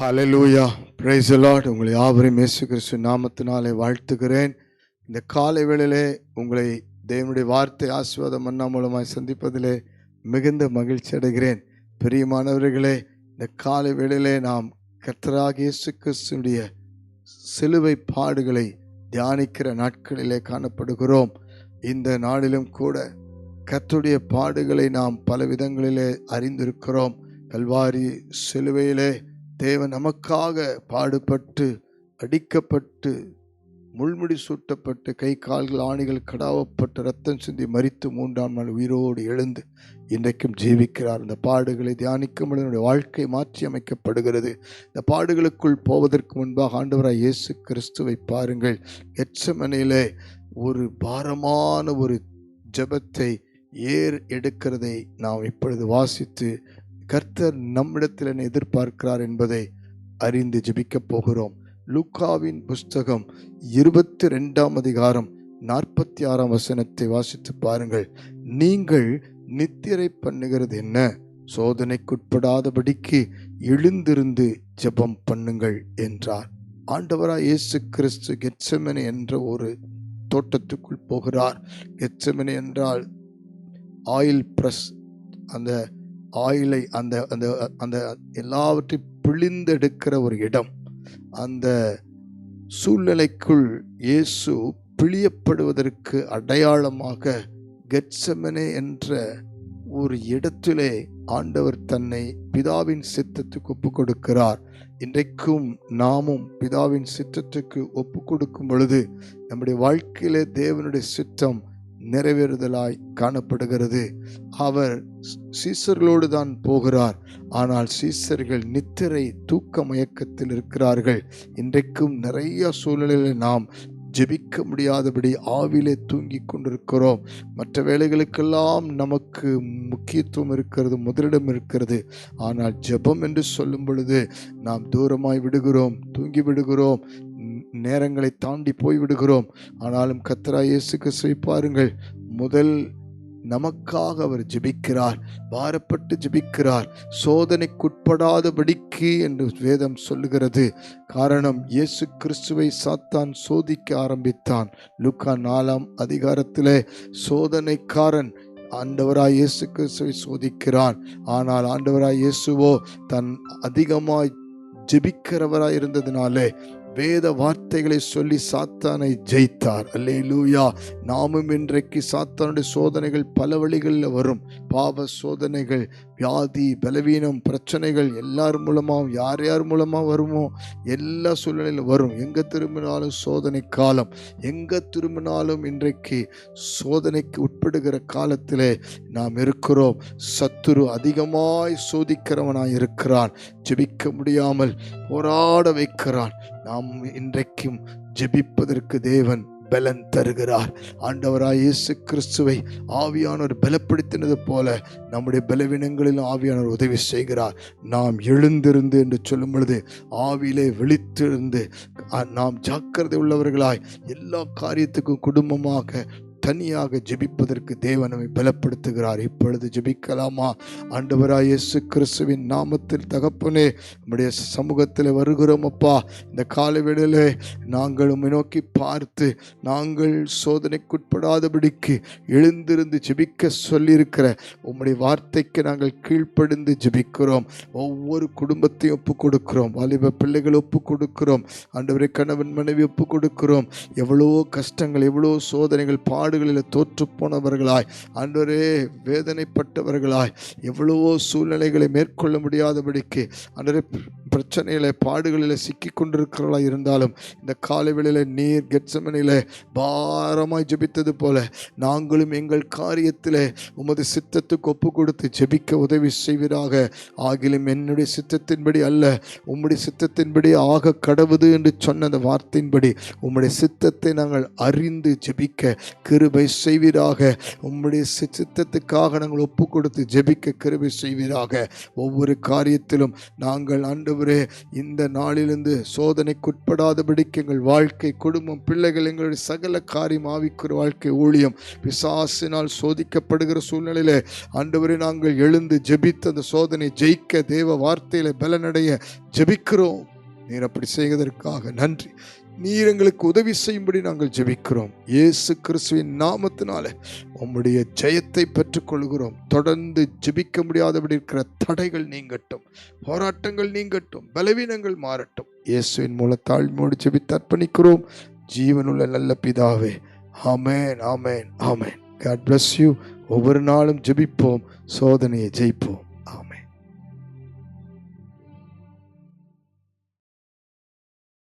Hallelujah price lot உங்களை யாவரையும் இயேசு கிறிஸ்து நாமத்தினாலே வாழ்த்துகிறேன். இந்த காலை வேளையிலே உங்களை தேவனுடைய வார்த்தை ஆசீர்வாதம் மன்னா மூலமாய் சந்திப்பதிலே மிகுந்த மகிழ்ச்சி அடைகிறேன். பிரியமானவர்களே இந்த காலை வேளையிலே நாம் கர்த்தராக இயேசு கிறிஸ்துடைய சிலுவை பாடுகளை தியானிக்கிற நாட்களிலே காணப்படுகிறோம். இந்த நாளிலும் கூட கத்துடைய பாடுகளை நாம் பல விதங்களிலே அறிந்திருக்கிறோம். கல்வாரி சிலுவையிலே தேவன் நமக்காக பாடுபட்டு அடிக்கப்பட்டு முள்முடி சூட்டப்பட்டு கை கால்கள் ஆணிகள் கடாவப்பட்டு ரத்தம் சிந்தி மறித்து மூன்றாம் நாள் உயிரோடு எழுந்து இன்றைக்கும் ஜீவிக்கிறார். இந்த பாடுகளை தியானிக்கும் என்னுடைய வாழ்க்கை மாற்றி அமைக்கப்படுகிறது. இந்த பாடுகளுக்குள் போவதற்கு முன்பாக ஆண்டவராய் இயேசு கிறிஸ்துவை பாருங்கள். எச்சமனையிலே ஒரு பாரமான ஒரு ஜெபத்தை ஏர் எடுக்கிறதை நாம் இப்பொழுது வாசித்து கர்த்தர் நம்மிடத்தில் என்ன எதிர்பார்க்கிறார் என்பதை அறிந்து ஜெபிக்கப் போகிறோம். லூக்காவின் புஸ்தகம் இருபத்தி ரெண்டாம் அதிகாரம் நாற்பத்தி ஆறாம் வசனத்தை வாசித்து பாருங்கள். நீங்கள் நித்திரை பண்ணுகிறது என்ன? சோதனைக்குட்படாதபடிக்கு எழுந்திருந்து ஜெபம் பண்ணுங்கள் என்றார். ஆண்டவராய் இயேசு கிறிஸ்து கெச்சமனி என்ற ஒரு தோட்டத்துக்குள் போகிறார். கெச்சமனி என்றால் ஆயில் பிரஸ் அந்த ஆயிலை அந்த அந்த அந்த எல்லாவற்றையும் பிழிந்தெடுக்கிற ஒரு இடம். அந்த சூழ்நிலைக்குள் இயேசு பிழியப்படுவதற்கு அடையாளமாக கெட்சமனே என்ற ஒரு இடத்திலே ஆண்டவர் தன்னை பிதாவின் சித்தத்துக்கு ஒப்பு கொடுக்கிறார் இன்றைக்கும் நாமும் பிதாவின் சித்தத்துக்கு ஒப்பு கொடுக்கும் பொழுது நம்முடைய வாழ்க்கையிலே தேவனுடைய சித்தம் நிறைவேறுதலாய் காணப்படுகிறது. அவர் சீசர்களோடு தான் போகிறார். ஆனால் சீசர்கள் நித்திரை தூக்க மயக்கத்தில் இருக்கிறார்கள். இன்றைக்கும் நிறைய சூழ்நிலையில் நாம் ஜெபிக்க முடியாதபடி ஆவிலே தூங்கி கொண்டிருக்கிறோம். மற்ற வேலைகளுக்கெல்லாம் நமக்கு முக்கியத்துவம் இருக்கிறது முதலிடம் இருக்கிறது. ஆனால் ஜெபம் என்று சொல்லும் பொழுது நாம் தூரமாய் விடுகிறோம் தூங்கி விடுகிறோம். நேரங்களை தாண்டி போய் விடுகிறோம் ஆனாலும் கத்தரா இயேசு கிறிஸ்துவை பாருங்கள். முதல் நமக்காக அவர் ஜெபிக்கிறார். பாரப்பட்டு ஜெபிக்கிறார். சோதனைக்குட்படாதபடிக்கு என்று வேதம் சொல்லுகிறது. காரணம் இயேசு கிறிஸ்துவை சாத்தான் சோதிக்க ஆரம்பித்தான். லுக்கா நாலாம் அதிகாரத்திலே சோதனைக்காரன் ஆண்டவராய் இயேசு கிறிஸ்துவை சோதிக்கிறான். ஆனால் ஆண்டவராய் இயேசுவோ தன் அதிகமாய் ஜெபிக்கிறவராய் இருந்ததினாலே வேத வார்த்தைகளை சொல்லி சாத்தானை ஜெயித்தார். அல்லே லூயா நாமும் இன்றைக்கு சாத்தானுடைய சோதனைகள் பல வழிகளில் வரும். பாவ சோதனைகள் வியாதி பலவீனம் பிரச்சனைகள் எல்லார் மூலமாகவும் யார் யார் மூலமாக வருமோ எல்லா சூழ்நிலையிலும் வரும். எங்கே திரும்பினாலும் சோதனை காலம். எங்கே திரும்பினாலும் இன்றைக்கு சோதனைக்கு உட்படுகிற காலத்தில் நாம் இருக்கிறோம். சத்துரு அதிகமாய் சோதிக்கிறவனாய் இருக்கிறான். ஜெபிக்க முடியாமல் போராட வைக்கிறான். நாம் இன்றைக்கும் ஜெபிப்பதற்கு தேவன் பலன் தருகிறார். ஆண்டவராய் இயேசு கிறிஸ்துவை ஆவியானவர் பலப்படுத்தினது போல நம்முடைய பலவீனங்களிலும் ஆவியானவர் உதவி செய்கிறார். நாம் எழுந்திருந்து என்று சொல்லும் பொழுது ஆவியிலே விழித்திருந்து நாம் ஜாக்கிரதை உள்ளவர்களாய் எல்லா காரியத்துக்கும் குடும்பமாக தனியாக ஜெபிப்பதற்கு தேவன் நம்மை பலப்படுத்துகிறார். இப்பொழுது ஜெபிக்கலாமா? ஆண்டவராய் இயேசு கிறிஸ்துவின் நாமத்தில் தகப்பனே நம்முடைய சமூகத்தில் வருகிறோம் அப்பா. இந்த கால வேளையிலே நாங்கள் நோக்கி பார்த்து நாங்கள் சோதனைக்குட்படாதபடிக்கு எழுந்திருந்து ஜெபிக்க சொல்லியிருக்கிற உம்முடைய வார்த்தைக்கு நாங்கள் கீழ்ப்படிந்து ஜெபிக்கிறோம். ஒவ்வொரு குடும்பத்தையும் ஒப்பு கொடுக்கிறோம் வாலிப பிள்ளைகள் ஒப்பு கொடுக்கிறோம் ஆண்டவரை கணவன் மனைவி ஒப்பு கொடுக்கிறோம் எவ்வளோ கஷ்டங்கள் எவ்வளோ சோதனைகள் பாடுகளில் தோற்று போனவர்களாய் அன்றரே வேதனைப்பட்டவர்களாய் எவ்வளவோ சூழ்நிலைகளை மேற்கொள்ள முடியாதபடிக்கு அன்றரே பிரச்சனையில் பாடுகளில் சிக்கி கொண்டிருக்கிறவர்களாக இருந்தாலும் இந்த காலை வேளையில நீர் கெட்சமனையில் பாரமாய் ஜெபித்தது போல நாங்களும் எங்கள் காரியத்தில் உமது சித்தத்துக்கு ஒப்பு கொடுத்து ஜெபிக்க உதவி செய்வீராக. ஆகிலும் என்னுடைய சித்தத்தின்படி அல்ல உம்முடைய சித்தத்தின்படி ஆக கடவுது என்று சொன்ன அந்த வார்த்தையின்படி உம்முடைய சித்தத்தை நாங்கள் அறிந்து ஜெபிக்க கிருபை செய்வீராக. உம்முடைய சி- சித்தத்துக்காக நாங்கள் ஒப்பு கொடுத்து ஜெபிக்க கிருபை செய்வீராக. ஒவ்வொரு காரியத்திலும் நாங்கள் ஆண்டு ஆண்டவரே இந்த நாளிலிருந்து சோதனைக்குட்படாதபடிக்கு எங்கள் வாழ்க்கை குடும்பம் பிள்ளைகள் எங்களுடைய சகல காரியம் ஆவிக்குற வாழ்க்கை ஊழியம் பிசாசினால் சோதிக்கப்படுகிற சூழ்நிலையில் ஆண்டவரே நாங்கள் எழுந்து ஜெபித்து அந்த சோதனை ஜெயிக்க தேவ வார்த்தையில பலனடைய ஜெபிக்கிறோம். நீர் அப்படி செய்வதற்காக நன்றி. நீர் எங்களுக்கு உதவி செய்யும்படி நாங்கள் ஜெபிக்கிறோம். இயேசு கிறிஸ்துவின் நாமத்தினால உம்முடைய ஜெயத்தை பெற்றுக்கொள்கிறோம். தொடர்ந்து ஜெபிக்க முடியாதபடி இருக்கிற தடைகள் நீங்கட்டும் போராட்டங்கள் நீங்கட்டும் பலவீனங்கள் மாறட்டும். இயேசுவின் மூல தாழ்மோடு ஜெபித்து அர்ப்பணிக்கிறோம். ஜீவனுள்ள நல்ல பிதாவே ஆமேன் ஆமென் ஆமேன். காட் பிளஸ் யூ ஒவ்வொரு நாளும் ஜெபிப்போம் சோதனையை ஜெயிப்போம்.